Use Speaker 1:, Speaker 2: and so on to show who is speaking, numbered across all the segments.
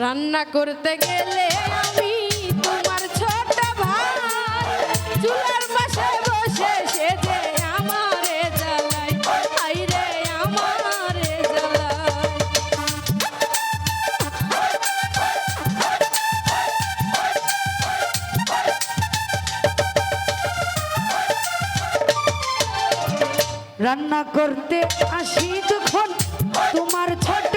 Speaker 1: রান্না করতে গেলে আমি তোমার ছোট ভাই। চুলার পাশে বসে সেজে আমারে জ্বালাই আই রে আমারে জ্বালাই
Speaker 2: রান্না করতে আসি যখন তোমার ছোট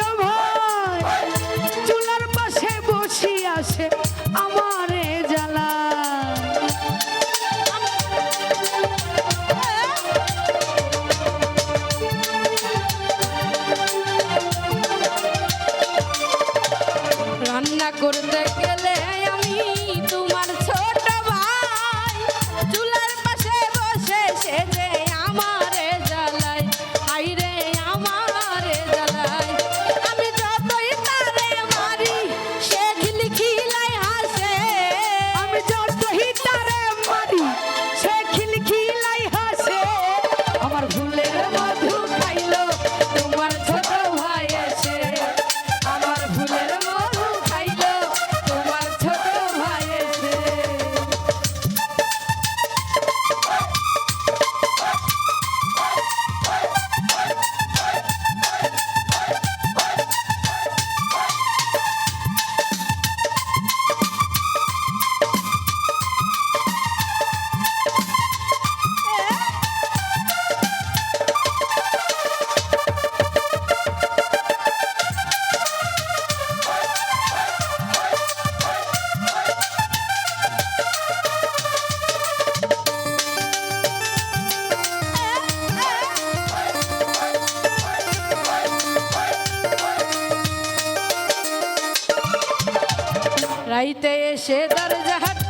Speaker 2: দাঁড়াইতে এসে
Speaker 1: দরজা